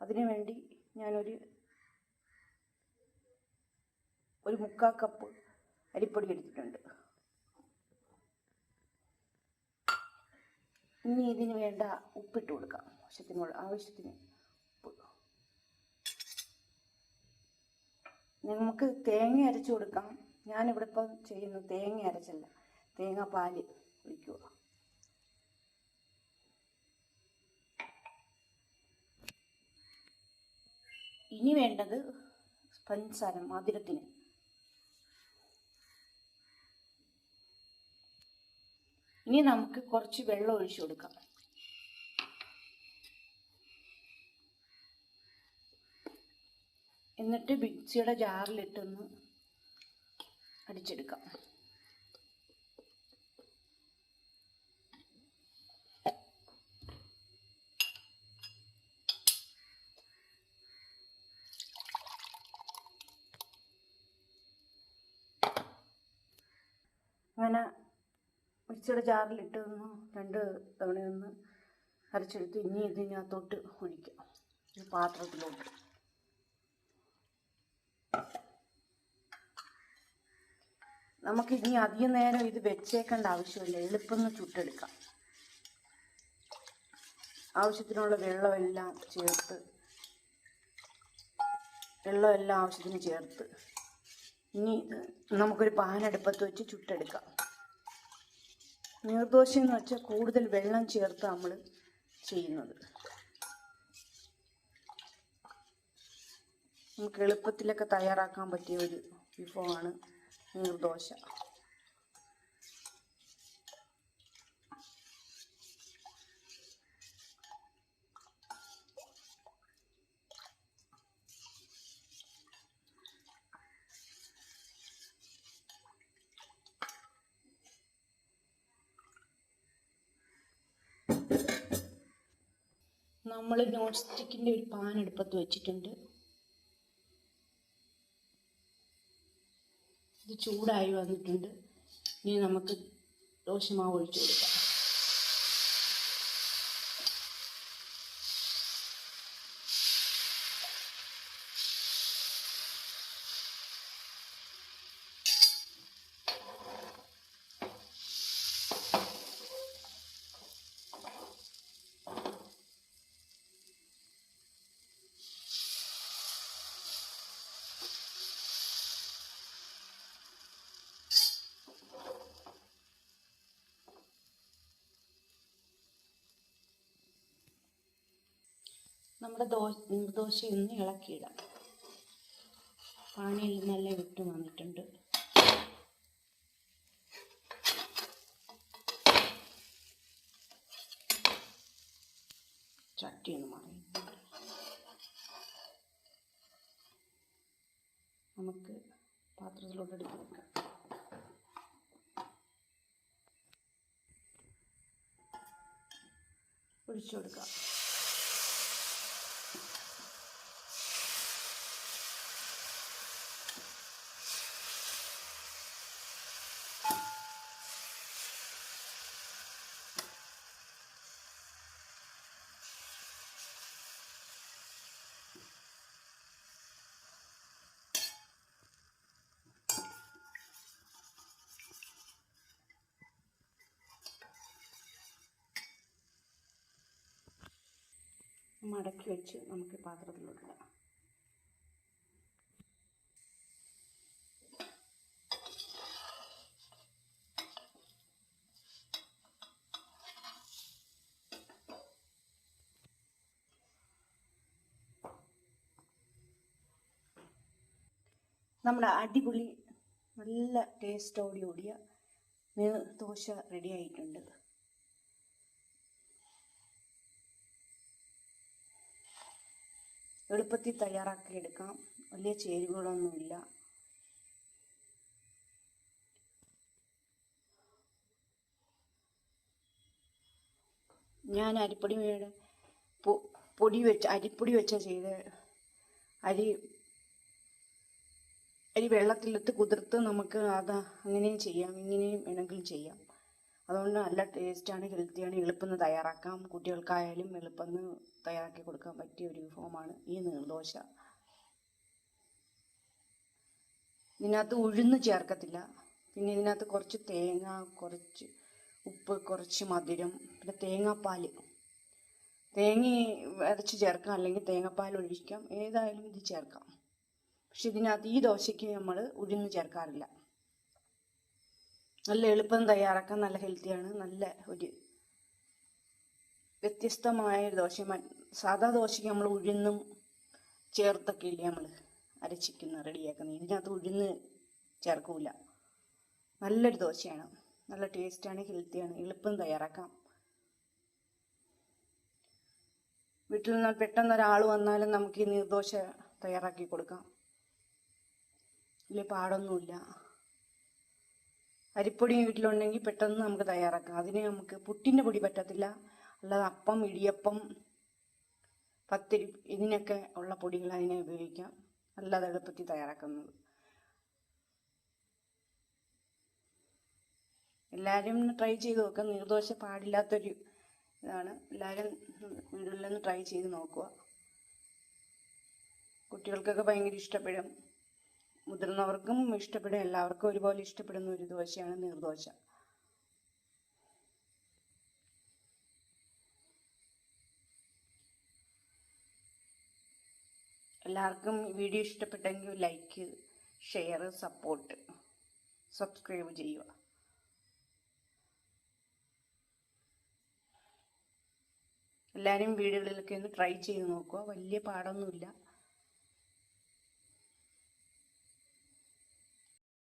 അതിനു വേണ്ടി ഞാനൊരു ഒരു മുക്കാ കപ്പ് അരിപ്പൊടി എടുത്തിട്ടുണ്ട്. ഇനി ഇതിന് വേണ്ട ഉപ്പിട്ട് കൊടുക്കാം. ആവശ്യത്തിന് ആവശ്യത്തിന് ഉപ്പ്. നമുക്ക് തേങ്ങ അരച്ചു കൊടുക്കാം. ഞാനിവിടെ ഇപ്പം ചെയ്യുന്നത് തേങ്ങ അരച്ചല്ല. തേങ്ങാ പാൽ ഒഴിക്കുക. ഇനി വേണ്ടത് പഞ്ചസാര മധുരത്തിന്. ഇനി നമുക്ക് കുറച്ച് വെള്ളം ഒഴിച്ചു കൊടുക്കാം. എന്നിട്ട് മിക്സിയുടെ ജാറിലിട്ടൊന്ന് അടിച്ചെടുക്കാം. മിക്സിയുടെ ജാറിലിട്ട് ഒന്ന് രണ്ട് തവണയൊന്ന് അരച്ചെടുത്ത് ഇനി ഇതിനകത്തോട്ട് ഒഴിക്കാം. പാത്രത്തിലോട്ട്. നമുക്ക് ഇനി അധികം നേരം ഇത് വെച്ചേക്കേണ്ട ആവശ്യമില്ല. എളുപ്പം ചുട്ടെടുക്കാം. ആവശ്യത്തിനുള്ള വെള്ളമെല്ലാം ചേർത്ത് വെള്ളമെല്ലാം ആവശ്യത്തിന് ചേർത്ത് ഇനി ഇത് നമുക്കൊരു പാനടുപ്പത്ത് വെച്ച് ചുട്ടെടുക്കാം. നീർദോശ എന്ന് വെച്ചാൽ കൂടുതൽ വെള്ളം ചേർത്ത് നമ്മൾ ചെയ്യുന്നത്. നമുക്ക് എളുപ്പത്തിലൊക്കെ തയ്യാറാക്കാൻ പറ്റിയ ഒരു വിഭവമാണ് നീർദോശ. നമ്മൾ നോൺ സ്റ്റിക്കിന്റെ ഒരു പാൻ അടുപ്പത്ത് വെച്ചിട്ടുണ്ട്. ഇത് ചൂടായി വന്നിട്ടുണ്ട്. ഇനി നമുക്ക് ദോശമാവ് ഒഴിച്ചു കൊടുക്കാം. നമ്മുടെ ദോശ ഒന്ന് ഇളക്കിയിടാം. പാനിയിൽ നല്ല വിട്ട് വന്നിട്ടുണ്ട്. ചട്ടി നമുക്ക് പാത്രത്തിലോട്ട് എടുത്ത് വെക്കാം. ഒഴിച്ചു കൊടുക്കാം. മടക്കി വെച്ച് നമുക്ക് പാത്രത്തിലോട്ട് ഇടാം നമ്മുടെ അടിപൊളി നല്ല ടേസ്റ്റോടുകൂടിയ ദോശ റെഡി ആയിട്ടുണ്ട്. എളുപ്പത്തിൽ തയ്യാറാക്കി എടുക്കാം വലിയ ചേരുവകളൊന്നുമില്ല. ഞാൻ അരിപ്പൊടി പൊടി വെച്ച് അരിപ്പൊടി വെച്ച ചെയ്ത്. അരി അരി വെള്ളത്തിലിട്ട് കുതിർത്ത് നമുക്ക് അത് അങ്ങനെയും ചെയ്യാം. ഇങ്ങനെയും വേണമെങ്കിലും ചെയ്യാം. അതുകൊണ്ട് നല്ല ടേസ്റ്റാണ് ഹെൽത്തിയാണ് എളുപ്പം തയ്യാറാക്കാം. കുട്ടികൾക്കായാലും എളുപ്പം തയ്യാറാക്കി കൊടുക്കാൻ പറ്റിയ ഒരു വിഭവമാണ് ഈ നീർദോശ. ഇതിനകത്ത് ഉഴുന്ന് ചേർക്കത്തില്ല. പിന്നെ ഇതിനകത്ത് കുറച്ച് തേങ്ങ കുറച്ച് ഉപ്പ് കുറച്ച് മധുരം പിന്നെ തേങ്ങാപ്പാൽ തേങ്ങ അരച്ച് ചേർക്കാം അല്ലെങ്കിൽ തേങ്ങാപ്പാൽ ഒഴിക്കാം ഏതായാലും ഇത് ചേർക്കാം. പക്ഷെ ഇതിനകത്ത് ഈ ദോശയ്ക്ക് നമ്മൾ ഉഴുന്ന് ചേർക്കാറില്ല. നല്ല എളുപ്പം തയ്യാറാക്കാൻ നല്ല ഹെൽത്തിയാണ് നല്ല ഒരു വ്യത്യസ്തമായ ദോശ സാധാ ദോശയ്ക്ക് നമ്മൾ ഉഴുന്നും ചേർത്തൊക്കെ ഇല്ലേ നമ്മൾ അരച്ചിക്കുന്ന റെഡിയാക്കുന്നത് ഇതിനകത്ത് ഉഴുന്ന് ചേർക്കൂല. നല്ലൊരു ദോശയാണ്. നല്ല ടേസ്റ്റാണ് ഹെൽത്തിയാണ് എളുപ്പം തയ്യാറാക്കാം. വീട്ടിൽ നിന്ന് പെട്ടെന്ന് ഒരാൾ വന്നാലും നമുക്ക് ഈ നീർദോശ തയ്യാറാക്കി കൊടുക്കാം. വലിയ പാടൊന്നുമില്ല. അരിപ്പൊടി വീട്ടിലുണ്ടെങ്കിൽ പെട്ടെന്ന് നമുക്ക് തയ്യാറാക്കാം. അതിന് നമുക്ക് പുട്ടിന്റെ പൊടി പറ്റത്തില്ല. അല്ലാതെ അപ്പം ഇടിയപ്പം പത്തിരി ഇതിനൊക്കെ ഉള്ള പൊടികൾ അതിനെ ഉപയോഗിക്കാം. അല്ലാതെ എളുപ്പത്തിൽ തയ്യാറാക്കുന്നത്. എല്ലാവരും ട്രൈ ചെയ്ത് നോക്കുക നീർദോശ പാടില്ലാത്തൊരു ഇതാണ്. എല്ലാവരും വീടുകളിലൊന്ന് ട്രൈ ചെയ്ത് നോക്കുക. കുട്ടികൾക്കൊക്കെ ഭയങ്കര ഇഷ്ടപ്പെടും. മുതിർന്നവർക്കും ഇഷ്ടപ്പെടും എല്ലാവർക്കും ഒരുപോലെ ഇഷ്ടപ്പെടുന്ന ഒരു ദോശയാണ് നീർദോശ. എല്ലാവർക്കും വീഡിയോ ഇഷ്ടപ്പെട്ടെങ്കിൽ ലൈക്ക് ഷെയർ സപ്പോർട്ട് സബ്സ്ക്രൈബ് ചെയ്യുക. എല്ലാവരും വീടുകളിലൊക്കെ ഒന്ന് ട്രൈ ചെയ്ത് നോക്കുക. വലിയ പാടൊന്നുമില്ല.